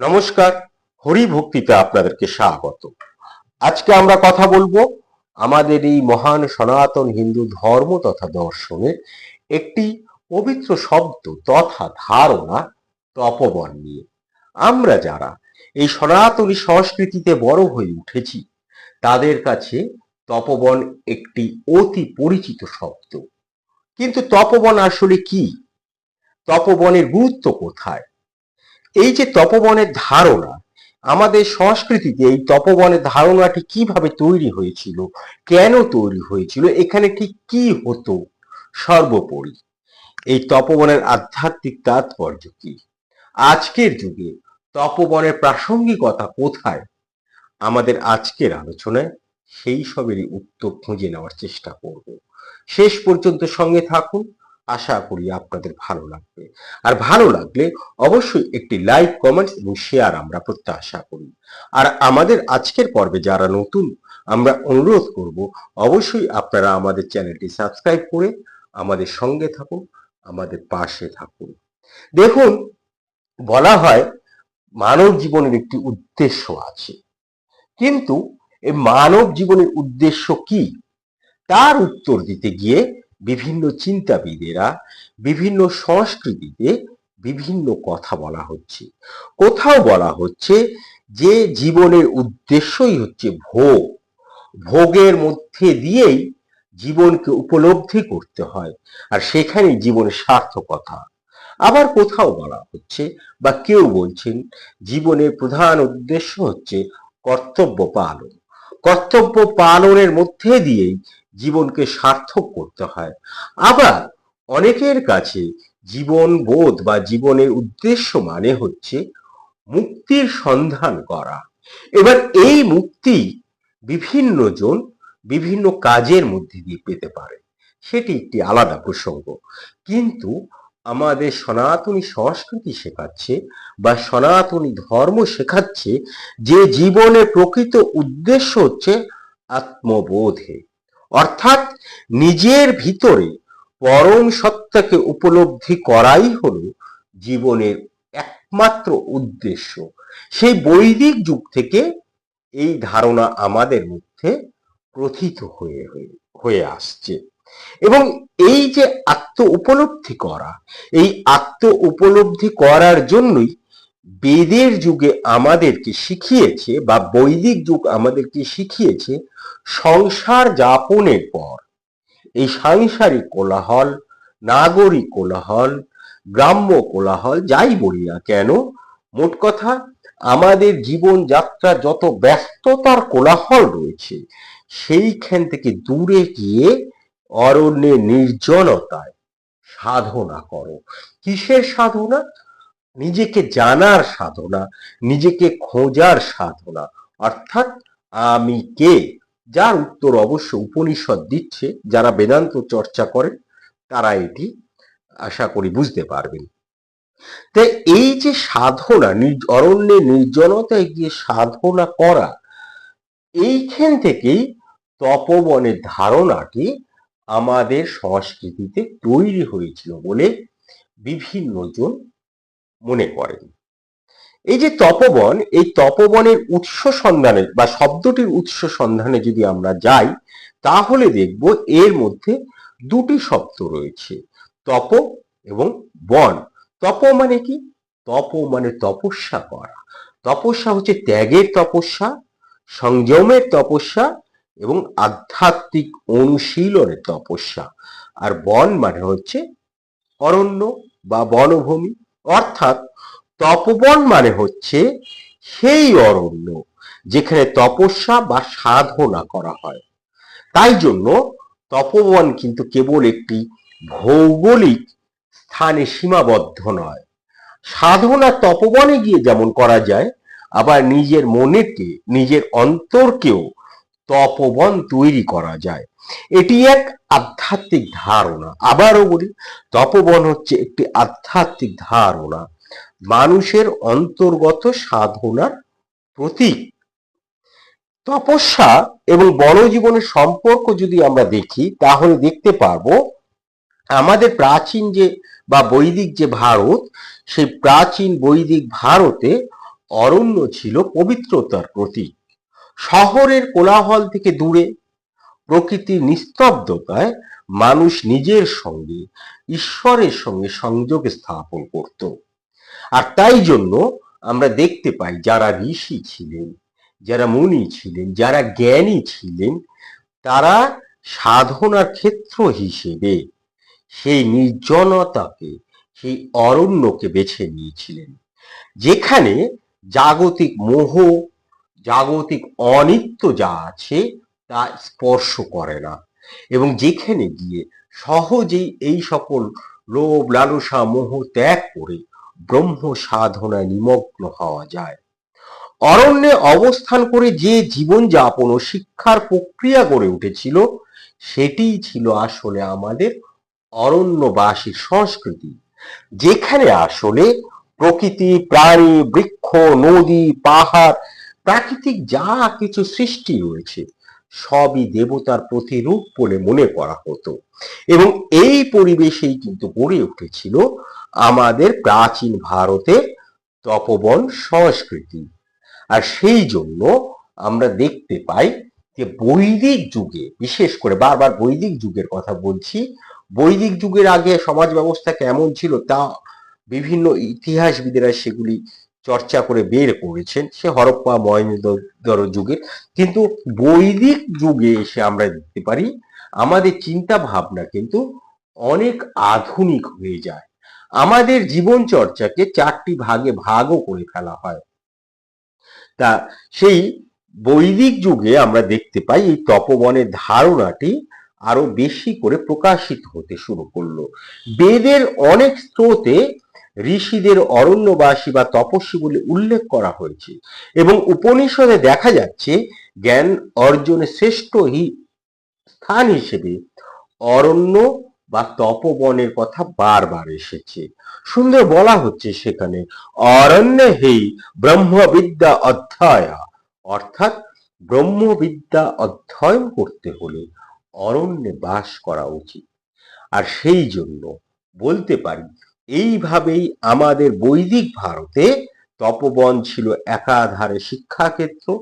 নমস্কার, হরি ভক্তিতে আপনাদেরকে স্বাগত। আজকে আমরা কথা বলব আমাদের এই মহান সনাতন হিন্দু ধর্ম তথা দর্শনের একটি পবিত্র শব্দ তথা ধারণা, তপবন নিয়ে। আমরা যারা এই সনাতনী সংস্কৃতিতে বড় হয়ে উঠেছি, তাদের কাছে তপবন একটি অতি পরিচিত শব্দ। কিন্তু তপবন আসলে কি? তপবনের গুরুত্ব কোথায়? এই যে তপবনের ধারণা, আমাদের সংস্কৃতিতে এই তপবনের ধারণাটি কীভাবে তৈরি হয়েছিল, কেন তৈরি হয়েছিল, এখানে ঠিক কি হতো? সর্বোপরি, এই তপবনের আধ্যাত্মিক তাৎপর্য কি? আজকের যুগে তপবনের প্রাসঙ্গিকতা কোথায়? আমাদের আজকের আলোচনায় সেই সবেরই উত্তর খুঁজে নেওয়ার চেষ্টা করব। শেষ পর্যন্ত সঙ্গে থাকুন। আশা করি আপনাদের ভালো লাগবে। আর ভালো লাগলে অবশ্যই একটি লাইক কমেন্টস এবং শেয়ার আমরা প্রত্যাশা করি। আর আমাদের আজকের পর্বে যারা নতুন, আমরা অনুরোধ করব অবশ্যই আপনারা আমাদের চ্যানেলটি সাবস্ক্রাইব করে আমাদের সঙ্গে থাকুন, আমাদের পাশে থাকুন। দেখুন, বলা হয় মানব জীবনের একটি উদ্দেশ্য আছে। কিন্তু এই মানব জীবনের উদ্দেশ্য কি? তার উত্তর দিতে গিয়ে বিভিন্ন চিন্তাবিদেরা বিভিন্ন সংস্কৃতিতে বিভিন্ন কথা বলা হচ্ছে। কোথাও বলা হচ্ছে যে জীবনের উদ্দেশ্যই হচ্ছে ভোগ। ভোগের মধ্যে দিয়েই জীবনকে উপলব্ধি করতে হয় আর সেখানেই জীবনের সার্থকতা। আবার কোথাও বলা হচ্ছে বা কেউ বলছেন জীবনের প্রধান উদ্দেশ্য হচ্ছে কর্তব্য পালন। কর্তব্য পালনের মধ্যে দিয়েই জীবনকে সার্থক করতে হয়। আবার অনেকের কাছে জীবন বোধ বা জীবনের উদ্দেশ্য মানে হচ্ছে মুক্তির সন্ধান করা। এবার এই মুক্তি বিভিন্ন জন বিভিন্ন কাজের মধ্যে দিয়ে পেতে পারে। সেটি একটি আলাদা প্রসঙ্গ। কিন্তু আমাদের সনাতনী সংস্কৃতি শেখাচ্ছে বা সনাতনী ধর্ম শেখাচ্ছে যে জীবনের প্রকৃত উদ্দেশ্য হচ্ছে আত্মবোধে। অর্থাৎ নিজের ভিতরে পরম সত্তাকে উপলব্ধি করাই হল জীবনের একমাত্র উদ্দেশ্য। সেই বৈদিক যুগ থেকে এই ধারণা আমাদের মধ্যে প্রথিত হয়ে হয়ে আসছে। এবং এই যে আত্ম উপলব্ধি করা, এই আত্ম উপলব্ধি করার জন্যই বেদের যুগে আমাদেরকে শিখিয়েছে বা বৈদিক যুগ আমাদেরকে শিখিয়েছে সংসার যাপনের পর। এই সাংসারিক কোলাহল, নাগরিক কোলাহল, গ্রাম্য কোলাহল যাই বলি না কেন, মোট কথা আমাদের জীবন যাত্রা যত ব্যস্ততার কোলাহল রয়েছে, সেইখান থেকে দূরে গিয়ে অরণ্যে নির্জনতায় সাধনা করো। কিসের সাধনা? নিজেকে জানার সাধনা, নিজেকে খোঁজার সাধনা। অর্থাৎ আমি কে, যার উত্তর অবশ্য উপনিষদ দিচ্ছে, যারা বেদান্ত চর্চা করেন তারা এটি আশা করি বুঝতে পারবেন। তাই এই যে সাধনা অরণ্যে নির্জনতায় গিয়ে সাধনা করা, এইখান থেকেই তপবনের ধারণাটি আমাদের সংস্কৃতিতে তৈরি হয়েছিল বলে বিভিন্ন জন মনে করেন। এই যে তপবন, এই তপবনের উৎস সন্ধানে বা শব্দটির উৎস সন্ধানে যদি আমরা যাই, তাহলে দেখব এর মধ্যে দুটি শব্দ রয়েছে, তপ এবং বন। তপ মানে কি? তপ মানে তপস্যা করা। তপস্যা হচ্ছে ত্যাগের তপস্যা, সংযমের তপস্যা এবং আধ্যাত্মিক অনুশীলনের তপস্যা। আর বন মানে হচ্ছে অরণ্য বা বনভূমি। অর্থাৎ তপবন মানে হচ্ছে সেই অরণ্য যেখানে তপস্যা বা সাধনা করা হয়। তাই জন্য তপবন কিন্তু কেবল একটি ভৌগোলিক স্থানে সীমাবদ্ধ নয়। সাধনা তপবনে গিয়ে যেমন করা যায়, আবার নিজের মনেকে, নিজের অন্তরকেও তপবন তৈরি করা যায়। এটি এক আধ্যাত্মিক ধারণা। আবারও বলি, তপবন হচ্ছে একটি আধ্যাত্মিক ধারণা। মানুষের অন্তর্গত সাধনার প্রতীক। তপস্যা এবং বনজীবনের সম্পর্ক যদি আমরা দেখি, তাহলে দেখতে পারব, আমাদের প্রাচীন যে বা বৈদিক যে ভারত, সেই প্রাচীন বৈদিক ভারতে অরণ্য ছিল পবিত্রতার প্রতীক। শহরের কোলাহল থেকে দূরে প্রকৃতির নিস্তব্ধতায় মানুষ নিজের সঙ্গে, ঈশ্বরের সঙ্গে সংযোগ স্থাপন করত। আর তাই জন্য আমরা দেখতে পাই যারা ঋষি ছিলেন, যারা মুনি ছিলেন, যারা জ্ঞানী ছিলেন, তারা সাধনার ক্ষেত্র হিসেবে সেই নির্জনতাকে, সেই অরণ্যকে বেছে নিয়েছিলেন। যেখানে জাগতিক মোহ, জাগতিক অনিত্য যা আছে তা স্পর্শ করে না। এবং যেখানে গিয়ে সহজেই এই সকল লোভ, লালসা, মোহ ত্যাগ করে ব্রহ্ম সাধনায় নিমগ্ন হওয়া যায়। অরণ্যে অবস্থান করে যে জীবনযাপন ও শিক্ষার প্রক্রিয়া গড়ে উঠেছিল সেটিই ছিল আসলে আমাদের অরণ্যবাসীর সংস্কৃতি, যেখানে আসলে প্রকৃতি, প্রাণী, বৃক্ষ, নদী, পাহাড়, প্রাকৃতিক যা কিছু সৃষ্টি রয়েছে সবই দেবতার প্রতিরূপ বলে মনে করা হতো। এবং এই পরিবেশেই কিন্তু গড়ে উঠেছিল আমাদের প্রাচীন ভারতের তপবন সংস্কৃতি। আর সেই জন্য আমরা দেখতে পাই যে বৈদিক যুগে, বিশেষ করে বারবার বৈদিক যুগের কথা বলছি, বৈদিক যুগের আগে সমাজ ব্যবস্থা কেমন ছিল তা বিভিন্ন ইতিহাসবিদেরা সেগুলি চর্চা করে বের করেছেন, সে হরপ্পা মহেন্দ্র যুগের। কিন্তু বৈদিক যুগে এসে আমরা দেখতে পারি, আমাদের চিন্তা ভাবনা কিন্তু অনেক আধুনিক হয়ে যায়। আমাদের জীবন চর্চাকে চারটি ভাগে ভাগও করে ফেলা হয়। তা সেই বৈদিক যুগে আমরা দেখতে পাই, এই তপবনের ধারণাটি আরও বেশি করে প্রকাশিত হতে শুরু করল। বেদের অনেক স্রোতে ঋষিদের অরণ্যবাসী বা তপস্বী বলে উল্লেখ করা হয়েছে এবং উপনিষদে দেখা যাচ্ছে জ্ঞান অর্জনের শ্রেষ্ঠ স্থান হিসেবে অরণ্য বা তপবনের কথা বারবার এসেছে। সুন্দর বলা হচ্ছে সেখানে, অরণ্যে হেই ব্রহ্মবিদ্যা অধ্যায়া অর্থাৎ ব্রহ্মবিদ্যা অধ্যয়ন করতে হলে অরণ্যে বাস করা উচিত। আর সেই জন্য বলতে পারি এইভাবেই আমাদের বৈদিক ভারতে তপবন ছিল একাধারে শিক্ষাক্ষেত্র,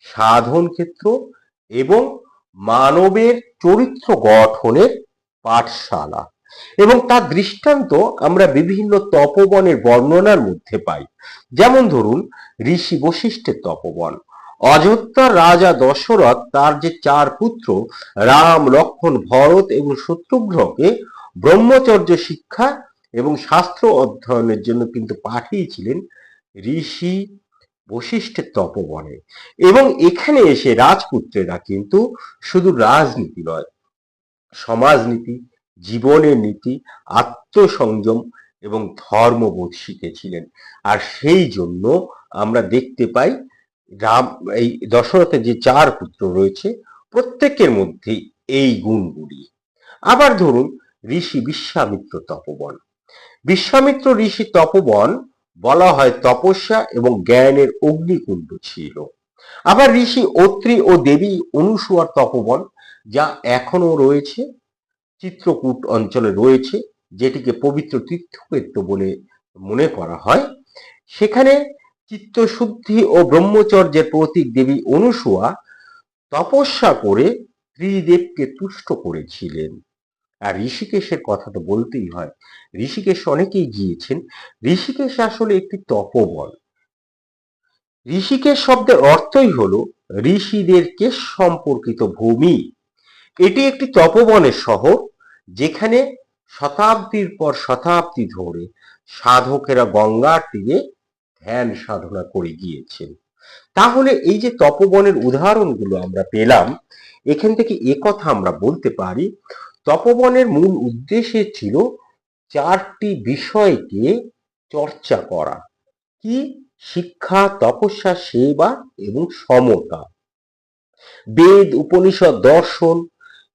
সাধন ক্ষেত্র এবং মানবের চরিত্র গঠনের পাঠশালা। এবং তার দৃষ্টান্ত আমরা বিভিন্ন তপবনের বর্ণনার মধ্যে পাই। যেমন ধরুন, ঋষি বশিষ্ঠের তপবন। অযোধ্যার রাজা দশরথ তার যে চার পুত্র, রাম লক্ষণ ভরত এবং শত্রুঘ্নকে ব্রহ্মচর্য শিক্ষা এবং শাস্ত্র অধ্যয়নের জন্য কিন্তু পাঠিয়েছিলেন ঋষি বশিষ্ঠের তপবনে। এবং এখানে এসে রাজপুত্রেরা কিন্তু শুধু রাজনীতি নয়, সমাজনীতি, জীবনের নীতি, আত্মসংযম এবং ধর্মবোধ শিখেছিলেন। আর সেই জন্য আমরা দেখতে পাই রাম, এই দশরথের যে চার পুত্র রয়েছে, প্রত্যেকের মধ্যে এই গুণগুলি আবার ধরুন, ঋষি বিশ্বামিত্র তপবন। বিশ্বামিত্র ঋষি তপবন বলা হয় তপস্যা এবং জ্ঞানের অগ্নিকুণ্ড ছিল। আবার ঋষি অত্রি ও দেবী অনুসুয়ার তপবন, যা এখনও রয়েছে, চিত্রকূট অঞ্চলে রয়েছে, যেটিকে পবিত্র তীর্থক্ষেত্র বলে মনে করা হয়। সেখানে চিত্তশুদ্ধি ও ব্রহ্মচর্যের প্রতীক দেবী অনুসুয়া তপস্যা করে ত্রিদেবকে তুষ্ট করেছিলেন। আর ঋষিকেশের কথা তো বলতেই হয়। ঋষিকেশ অনেকেই গিয়েছেন। ঋষিকেশ আসলে একটি তপবন। ঋষিকেশ শব্দের অর্থই হল ঋষিদের কেশ সম্পর্কিত ভূমি। এটি একটি তপবনের শহর, যেখানে শতাব্দীর পর শতাব্দী ধরে সাধকেরা গঙ্গার তীরে ধ্যান সাধনা করে গিয়েছেন। তাহলে এই যে তপবনের উদাহরণগুলো আমরা পেলাম, এখান থেকে কথা আমরা বলতে পারি তপবনের মূল উদ্দেশ্য ছিল চারটি বিষয়কে চর্চা করা। কি? শিক্ষা, তপস্যা, সেবা এবং সমতা। বেদ, উপনিষদ, দর্শন,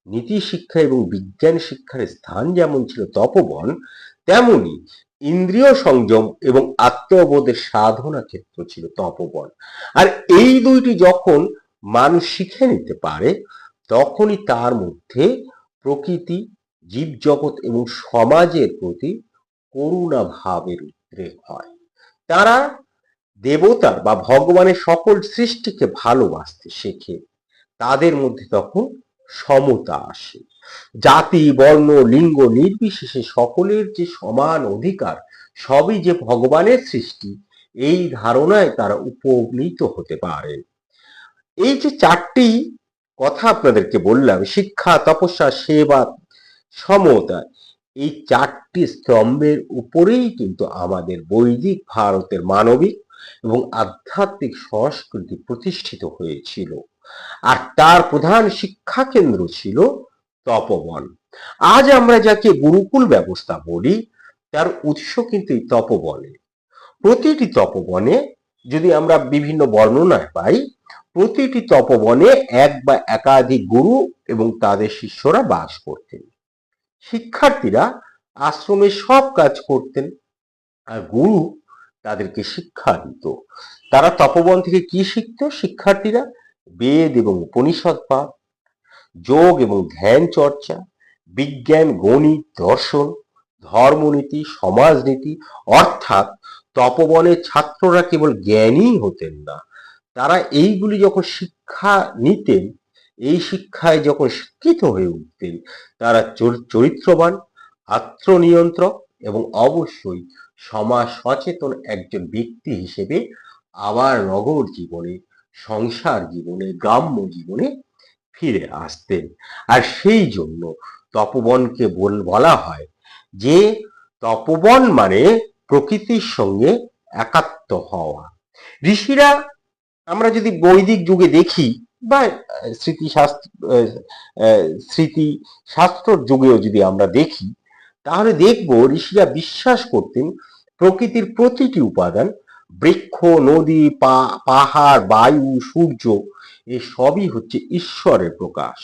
নীতি শিক্ষা এবং বিজ্ঞান শিক্ষার স্থান যেমন ছিল তপবন, তেমনি ইন্দ্রিয় সংযম এবং আত্মবোধের সাধনা ক্ষেত্র ছিল তপবন। আর এই দুইটি যখন মানুষ শিখে নিতে পারে, তখনই তার মধ্যে প্রকৃতি, জীবজগৎ এবং সমাজের প্রতি করুণা ভাবের উদ্রেক হয়। তারা দেবতার বা ভগবানের সকল সৃষ্টিকে ভালোবাসতে শেখে। তাদের মধ্যে তখন সমতা আসে। জাতি, বর্ণ, লিঙ্গ নির্বিশেষে সকলের যে সমান অধিকার, সবই যে ভগবানের সৃষ্টি, এই ধারণায় তারা উপনীত হতে পারেন এই যে চারটি কথা আপনাদেরকে বললাম, শিক্ষা, তপস্যা, সেবা সমতা এই চারটি স্তম্ভের উপরেই কিন্তু আমাদের বৈদিক ভারতের মানবিক এবং আধ্যাত্মিক সংস্কৃতি প্রতিষ্ঠিত হয়েছিল। আর তার প্রধান শিক্ষা কেন্দ্র ছিল তপবন। আজ আমরা যাকে গুরুকুল ব্যবস্থা বলি, তার উৎস কিন্তু তপবনে। প্রতিটি তপবনে যদি আমরা বিভিন্ন বর্ণনায় পাই প্রতিটি তপবনে এক বা একাধিক গুরু এবং তাদের শিষ্যরা বাস করতেন। শিক্ষার্থীরা আশ্রমে সব কাজ করতেন আর গুরু তাদেরকে শিক্ষা দিত। তারা তপবন থেকে কি শিখত? শিক্ষার্থীরা বেদ এবং উপনিষদ পাঠ, যোগ এবং ধ্যান চর্চা, বিজ্ঞান, গণিত, দর্শন, ধর্মনীতি, সমাজনীতি, অর্থাৎ তপবনের ছাত্ররা কেবল জ্ঞানী হতেন না তারা এইগুলি যখন শিক্ষা নিতেন, এই শিক্ষায় যখন শিক্ষিত হয়ে উঠতেন, তারা চর- চরিত্রবান, আত্মনিয়ন্ত্রক এবং অবশ্যই সমাজ সচেতন একজন ব্যক্তি হিসেবে আবার নগর জীবনে, সংসার জীবনে, গ্রাম্য জীবনে ফিরে আসতেন। আর সেই জন্য তপবনকে বল, বলা হয় যে তপবন মানে প্রকৃতির সঙ্গে একাত্ম হওয়া। ঋষিরা আমরা যদি বৈদিক যুগে দেখি বা স্মৃতিশাস্ত্র আহ, আহ, স্মৃতি শাস্ত্র যুগেও যদি আমরা দেখি তাহলে দেখব ঋষিরা বিশ্বাস করতেন প্রকৃতির প্রতিটি উপাদান বৃক্ষ নদী পাহাড় বায়ু সূর্য এ সবই হচ্ছে ঈশ্বরের প্রকাশ।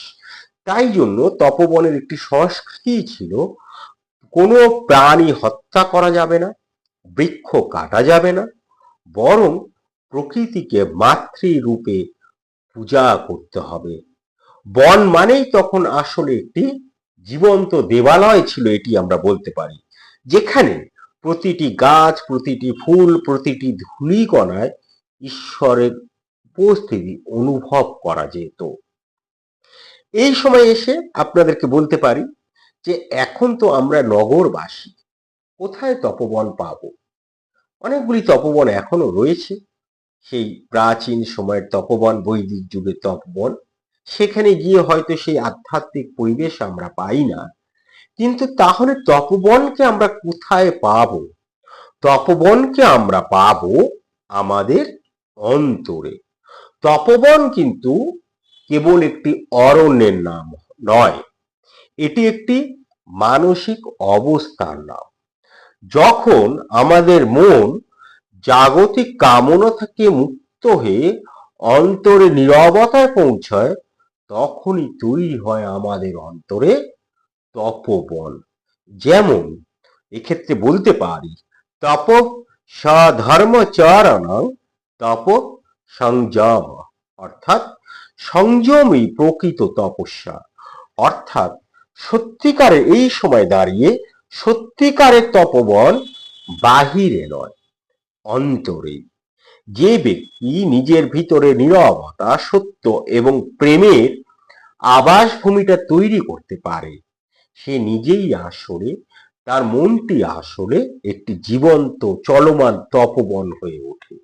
তাই জন্য তপবনের একটি সংস্কৃতি ছিল কোনো প্রাণী হত্যা করা যাবে না বৃক্ষ কাটা যাবে না বরং প্রকৃতিকে মাতৃরূপে পূজা করতে হবে। বন মানেই তখন আসলে একটি জীবন্ত দেবালয় ছিল এটি আমরা বলতে পারি। যেখানে প্রতিটি গাছ, প্রতিটি ফুল, প্রতিটি ধূলিকণায় ঈশ্বরের উপস্থিতি অনুভব করা যেত। এই সময় এসে আপনাদেরকে বলতে পারি যে এখন তো আমরা নগরবাসী, কোথায় তপবন পাব? অনেকগুলি তপবন এখনও রয়েছে। সেই প্রাচীন সময়ের তপবন, বৈদিক যুগের তপবন, সেখানে গিয়ে হয়তো সেই আধ্যাত্মিক পরিবেশ আমরা পাই না। কিন্তু তাহলে তপবনকে আমরা কোথায় পাব? তপবনকে আমরা পাব আমাদের অন্তরে। তপবন কিন্তু কেবল একটি অরণ্যের নাম নয়, এটি একটি মানসিক অবস্থার নাম। যখন আমাদের মন জাগতিক কামনা থেকে মুক্ত হয়ে অন্তরে নীরবতায় পৌঁছায়, তখনই তৈরি হয় আমাদের অন্তরে তপবন। যেমন, এক্ষেত্রে বলতে পারি, তপ সধর্মচরণ তপ সংযম, অর্থাৎ সংযমই প্রকৃত তপস্যা। অর্থাৎ সত্যিকারের এই সময় দাঁড়িয়ে সত্যিকারের তপবন বাহিরে নয় অন্তরে। যে ব্যক্তি নিজের ভিতরে নীরবতা, সত্য এবং প্রেমের আবাস ভূমিটা তৈরি করতে পারে, সে নিজেই আসলে, তার মনটি আসলে একটি জীবন্ত, চলমান তপবন হয়ে ওঠে।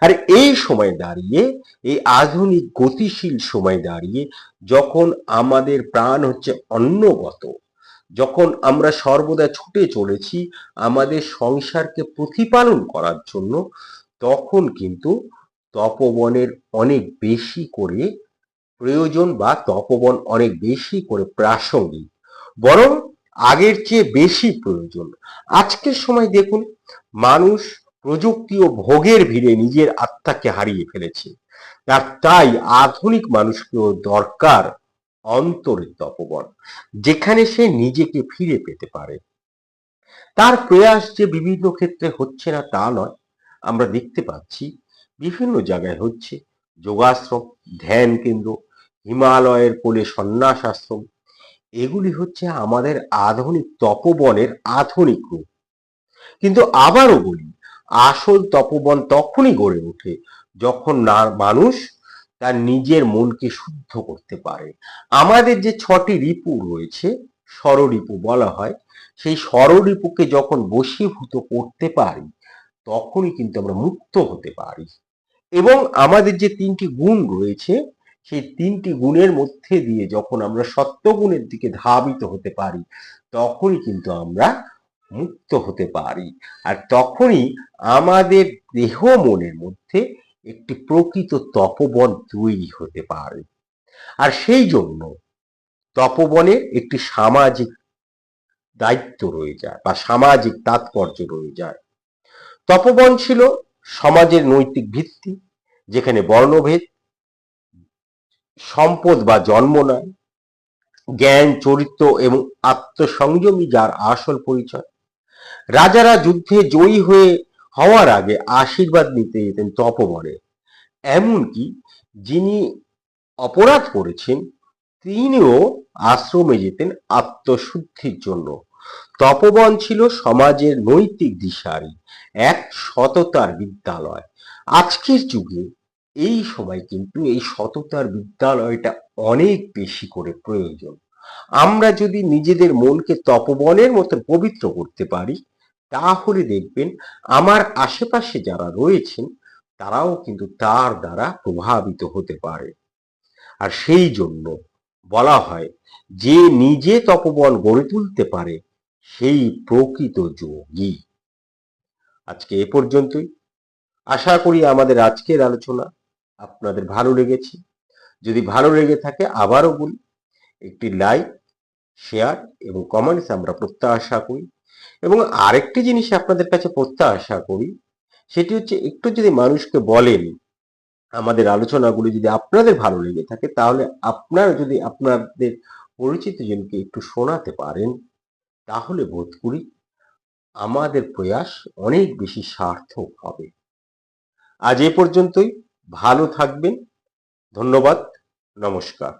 আর এই সময় দাঁড়িয়ে, এই আধুনিক গতিশীল সময় দাঁড়িয়ে যখন আমাদের প্রাণ হচ্ছে অন্নগত যখন আমরা সর্বদা ছুটে চলেছি আমাদের সংসারকে প্রতিপালন করার জন্য, তখন কিন্তু তপবনের অনেক বেশি করে প্রয়োজন বা তপবন অনেক বেশি করে প্রাসঙ্গিক। বরং আগের চেয়ে বেশি প্রয়োজন। আজকের সময় দেখুন, মানুষ প্রযুক্তি ও ভোগের ভিড়ে নিজের আত্মাকে হারিয়ে ফেলেছে। আর তাই আধুনিক মানুষকেও দরকার অন্তরের তপবন যেখানে সে নিজেকে ফিরে পেতে পারে। তার প্রয়াস যে বিভিন্ন ক্ষেত্রে হচ্ছে না তা নয়। আমরা দেখতে পাচ্ছি, বিভিন্ন জায়গায় হচ্ছে যোগাশ্রম, ধ্যান কেন্দ্র, হিমালয়ের কোলে সন্ন্যাস আশ্রম এগুলি হচ্ছে আমাদের আধুনিক তপবনের আধুনিক রূপ। কিন্তু আবারও বলি, আসল তপবন তখনই গড়ে ওঠে যখন না মানুষ তার নিজের মনকে শুদ্ধ করতে পারে। আমাদের যে ছটি রিপু রয়েছে ষড়রিপু বলা হয়, সেই ষড়রিপুকে যখন বশীভূত করতে পারি, তখনই কিন্তু আমরা মুক্ত হতে পারি। এবং আমাদের যে তিনটি গুণ রয়েছে, সেই তিনটি গুণের মধ্যে দিয়ে যখন আমরা সত্য গুণের দিকে ধাবিত হতে পারি, তখনই কিন্তু আমরা মুক্ত হতে পারি। আর তখনই আমাদের দেহ মনের মধ্যে একটি প্রকৃত তপবন তৈরি হতে পারে। আর সেই জন্য তপবনের একটি সামাজিক দায়িত্ব রয়ে যায় বা সামাজিক তাৎপর্য রয়ে যায়। তপবন ছিল সমাজের নৈতিক ভিত্তি, যেখানে বর্ণভেদ, সম্পদ বা জন্ম নয়, জ্ঞান, চরিত্র এবং আত্মসংযমী যার আসল পরিচয়। রাজারা যুদ্ধে জয়ী হয়ে হওয়ার আগে আশীর্বাদ নিতে যেতেন তপবনে। এমনকি যিনি অপরাধ করেছেন, তিনিও আশ্রমে যেতেন আত্মশুদ্ধির জন্য। তপবন ছিল সমাজের নৈতিক দিশারি, এক সততার বিদ্যালয়। আজকের যুগে এই সময় কিন্তু এই সততার বিদ্যালয়টা অনেক বেশি করে প্রয়োজন। আমরা যদি নিজেদের মনকে তপবনের মতো পবিত্র করতে পারি তাহলে দেখবেন আমার আশেপাশে যারা রয়েছেন, তারাও কিন্তু তার দ্বারা প্রভাবিত হতে পারে। আর সেই জন্য বলা হয়, যে নিজে তপবন গড়ে তুলতে পারে, সেই প্রকৃত যোগী। আজকে এ পর্যন্তই। আশা করি আমাদের আজকের আলোচনা আপনাদের ভালো লেগেছে। যদি ভালো লেগে থাকে, আবারও বলি, একটি লাইক, শেয়ার এবং কমেন্টস আমরা প্রত্যাশা করি। এবং আরেকটি জিনিস আপনাদের কাছে প্রত্যাশা করি, সেটি হচ্ছে একটু যদি মানুষকে বলেন, আমাদের আলোচনাগুলি যদি আপনাদের ভালো লেগে থাকে, তাহলে আপনারা যদি আপনাদের পরিচিত জনকে একটু শোনাতে পারেন, তাহলে বোধ করি আমাদের প্রয়াস অনেক বেশি সার্থক হবে। আজ এ পর্যন্তই, ভালো থাকবেন, ধন্যবাদ, নমস্কার।